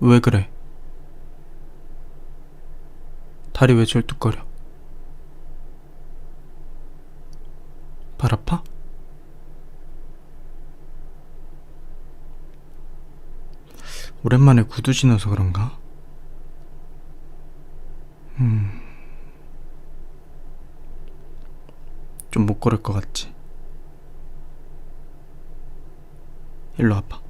왜 그래? 다리 왜 절뚝거려? 발 아파? 오랜만에 구두 신어서 그런가? 음. 좀 못 걸을 것 같지? 일로 와봐.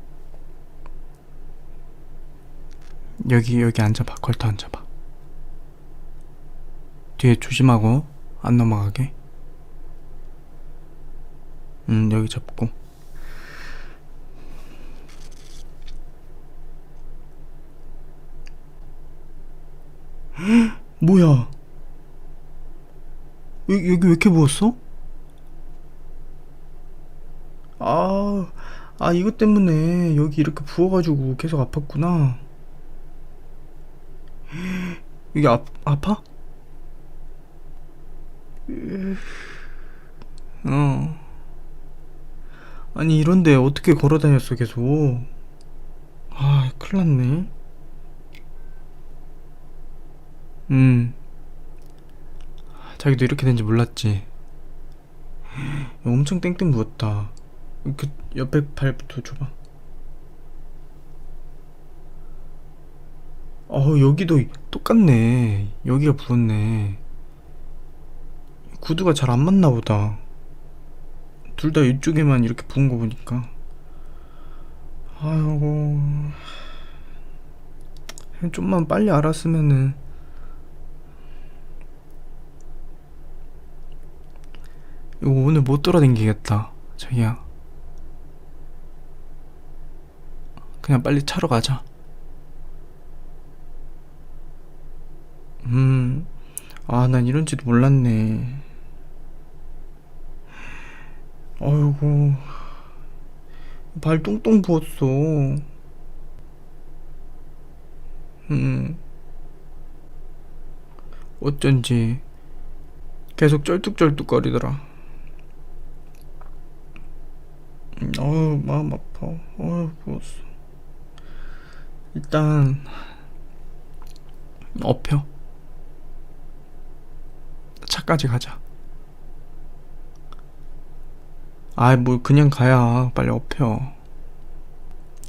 여기, 여기 앉아봐. 걸터 앉아봐. 뒤에 조심하고, 안 넘어가게. 음, 여기 잡고. 뭐야? 여기, 여기 왜 이렇게 부었어? 아, 아, 이것 때문에 여기 이렇게 부어가지고 계속 아팠구나. 여기 아, 아파? 어. 아니, 이런데 어떻게 걸어 다녔어, 계속. 아, 큰일 났네. 음. 자기도 이렇게 된지 몰랐지. 엄청 땡땡 부었다. 그 옆에 발부터 줘봐. 어 여기도 똑같네. 여기가 부었네. 구두가 잘 안 맞나 보다. 둘 다 이쪽에만 이렇게 부은 거 보니까. 아이고. 좀만 빨리 알았으면은. 이거 오늘 못 돌아다니겠다. 자기야. 그냥 빨리 차로 가자. 음, 아, 난 이런지도 몰랐네. 아이고, 발 똥똥 부었어. 음, 어쩐지 계속 쩔뚝쩔뚝거리더라. 음, 어우, 마음 아파. 어우, 부었어. 일단 업혀 차까지 가자. 아이 뭘 그냥 가야. 빨리 업혀.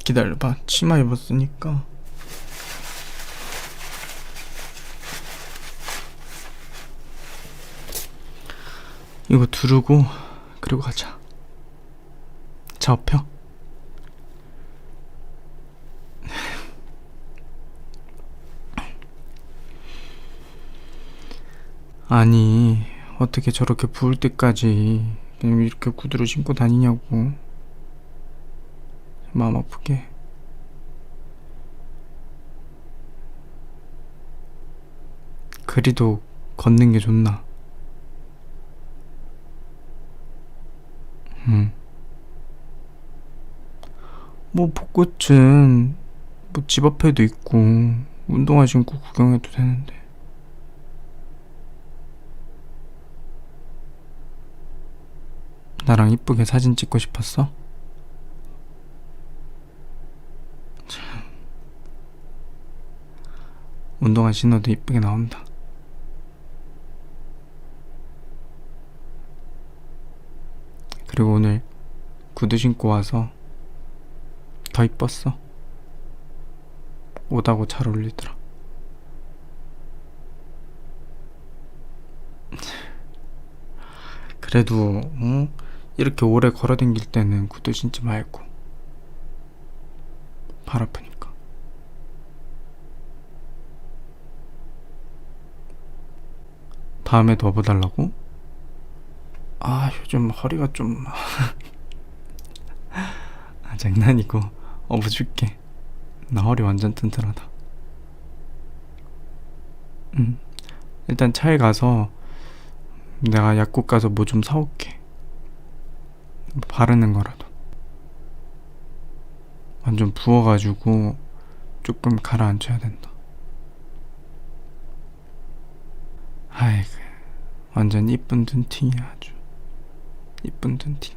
기다려봐. 치마 입었으니까. 이거 두르고 그리고 가자. 자 업혀 아니 어떻게 저렇게 부을 때까지 그냥 이렇게 구두를 신고 다니냐고. 마음 아프게. 그리도 걷는 게 좋나? 음. 뭐 벚꽃은 뭐 집 앞에도 있고 운동화 신고 구경해도 되는데 나랑 이쁘게 사진 찍고 싶었어? 참. 운동화 신어도 이쁘게 나온다. 그리고 오늘 구두 신고 와서 더 이뻤어. 오다고 잘 어울리더라. 그래도 어? 이렇게 오래 걸어 댕길 때는 구두 신지 말고 발 아프니까. 다음에 더 업어달라고? 아 요즘 허리가 좀 아, 장난이고. 업어줄게. 나 허리 완전 튼튼하다. 음 일단 차에 가서 내가 약국 가서 뭐 좀 사올게 바르는 거라도. 완전 부어가지고 조금 가라앉혀야 된다. 아이고 완전 이쁜 눈팅이야 아주. 이쁜 눈팅